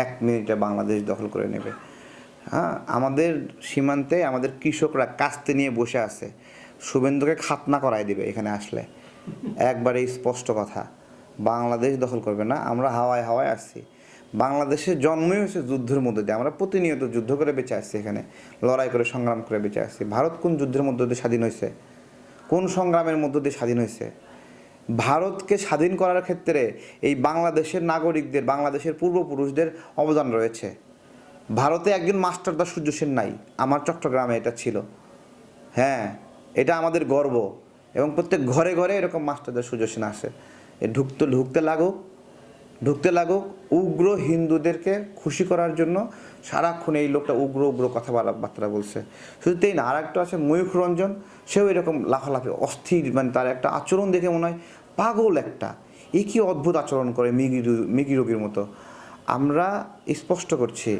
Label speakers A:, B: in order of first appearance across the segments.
A: এক মিনিটে বাংলাদেশ দখল করে নেবে। হ্যাঁ আমাদের সীমান্তে আমাদের কৃষকরা কাস্তে নিয়ে বসে আছে। শুভেন্দুকে খাতনা করাই দিবে এখানে আসলে। একবারে স্পষ্ট কথা। বাংলাদেশ দখল করবে না, আমরা হাওয়ায় হাওয়ায় আসছি। বাংলাদেশের জন্মই হয়েছে যুদ্ধের মধ্যে দিয়ে। আমরা প্রতিনিয়ত যুদ্ধ করে বেঁচে আসছি এখানে। লড়াই করে সংগ্রাম করে বেঁচে আসছি। ভারত কোন যুদ্ধের মধ্য দিয়ে স্বাধীন হয়েছে? কোন সংগ্রামের মধ্য দিয়ে স্বাধীন হয়েছে? ভারতকে স্বাধীন করার ক্ষেত্রে এই বাংলাদেশের নাগরিকদের, বাংলাদেশের পূর্বপুরুষদের অবদান রয়েছে। ভারতে একজন মাস্টারদা সূর্য সেন নাই, আমার চট্টগ্রামে এটা ছিল। হ্যাঁ এটা আমাদের গর্ব এবং প্রত্যেক ঘরে ঘরে এরকম মাস্টারদা সূর্য সেন আসে। ঢুকতে ঢুকতে লাগুক ঢুকতে লাগুক, উগ্র হিন্দুদেরকে খুশি করার জন্য সারাক্ষণ এই লোকটা উগ্র উগ্র কথাবার্তা বলছে। শুধু তাই না আর একটা আছে ময়ূখ রঞ্জন, সেও এরকম লাফালাফি, অস্থির মানে তার একটা আচরণ দেখে মনে হয় পাগল একটা। এ কি অদ্ভুত আচরণ করে মিগি মিগি রোগীর মতো। আমরা স্পষ্ট করছি,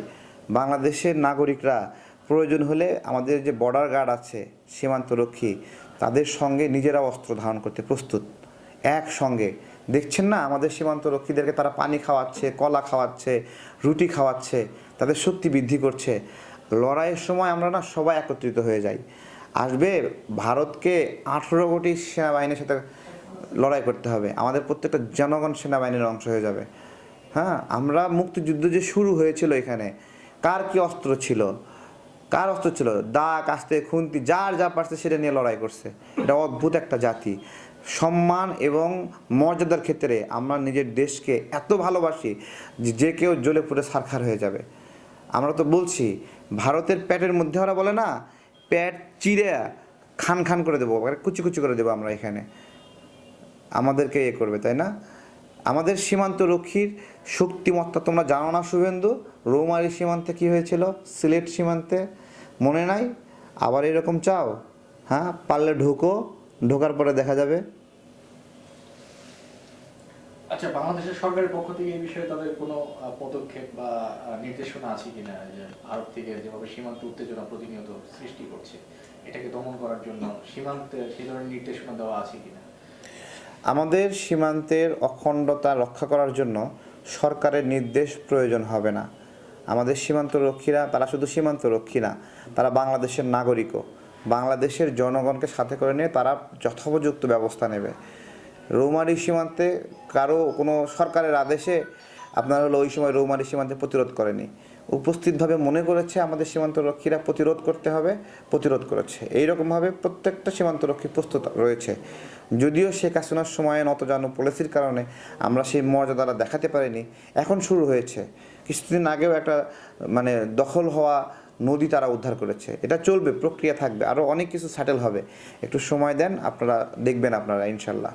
A: বাংলাদেশের নাগরিকরা প্রয়োজন হলে আমাদের যে বর্ডার গার্ড আছে, সীমান্তরক্ষী, তাদের সঙ্গে নিজেরা অস্ত্র ধারণ করতে প্রস্তুত। একসঙ্গে। দেখছেন না? আমাদের সীমান্ত রক্ষীদেরকে তারা পানি খাওয়াচ্ছে, কলা খাওয়াচ্ছে, রুটি খাওয়াচ্ছে, তাদের শক্তি বৃদ্ধি করছে। লড়াইয়ের সময় আমরা না সবাই একত্রিত হয়ে যাই। আসবে ভারতকে আঠেরো কোটি সেনাবাহিনীর সাথে লড়াই করতে হবে। আমাদের প্রত্যেকটা জনগণ সেনাবাহিনীর অংশ হয়ে যাবে। হ্যাঁ আমরা মুক্তিযুদ্ধ যে শুরু হয়েছিল এখানে, কার কি অস্ত্র ছিল? কার অস্ত্র ছিল? দা কাস্তে খুন্তি, যার যা পারছে সেটা নিয়ে লড়াই করছে। এটা অদ্ভুত একটা জাতি। সম্মান এবং মর্যাদার ক্ষেত্রে আমরা নিজের দেশকে এত ভালোবাসি যে কেউ জ্বলে পুড়ে সারখার হয়ে যাবে। আমরা তো বলছি, ভারতের প্যাটের মধ্যে ওরা বলে না, প্যাট চিড়ে খান খান করে দেবো, কুচি কুচি করে দেবো আমরা এখানে। আমাদেরকে এ করবে, তাই না? আমাদের সীমান্ত রক্ষীর শক্তিমত্তা তোমরা জানো না, শুভেন্দু? রৌমারি সীমান্তে কি হয়েছিল? সিলেট সীমান্তে? মনে নাই? আবার এরকম চাও? হ্যাঁ পারলে ঢুকো, ঢোকার পরে দেখা যাবে।
B: আচ্ছা বাংলাদেশের সরকারের পক্ষ থেকে এই বিষয়ে তাদের কোনো পদক্ষেপ বা নির্দেশনা আছে কিনা? যে ভারত থেকে যেভাবে সীমান্ত উত্তেজনা প্রতিনিয়ত সৃষ্টি করছে, এটাকে দমন করার জন্য সীমান্তে সেই ধরনের নির্দেশনা দেওয়া আছে কিনা?
A: আমাদের সীমান্তের অখণ্ডতা রক্ষা করার জন্য সরকারের নির্দেশ প্রয়োজন হবে না। আমাদের সীমান্ত রক্ষীরা তারা শুধু সীমান্ত রক্ষী না, তারা বাংলাদেশের নাগরিকও। বাংলাদেশের জনগণকে সাথে করে নিয়ে তারা যথোপযুক্ত ব্যবস্থা নেবে। রৌমারি সীমান্তে কারও কোনো সরকারের আদেশে আপনার হলো ওই সময় রৌমারি সীমান্তে প্রতিরোধ করেনি। উপস্থিতভাবে মনে করেছে আমাদের সীমান্তরক্ষীরা প্রতিরোধ করতে হবে, প্রতিরোধ করেছে। এইরকমভাবে প্রত্যেকটা সীমান্ত রক্ষী প্রস্তুত রয়েছে। যদিও শেখ হাসিনার সময়ে নতজানু পলিসির কারণে আমরা সেই মর্যাদাটা দেখাতে পারিনি, এখন শুরু হয়েছে। কিছুদিন আগেও একটা মানে দখল হওয়া নদী তারা উদ্ধার করেছে। এটা চলবে, প্রক্রিয়া থাকবে আরও অনেক কিছু স্যাটেল হবে। একটু সময় দেন, আপনারা দেখবেন আপনারা, ইনশাল্লাহ।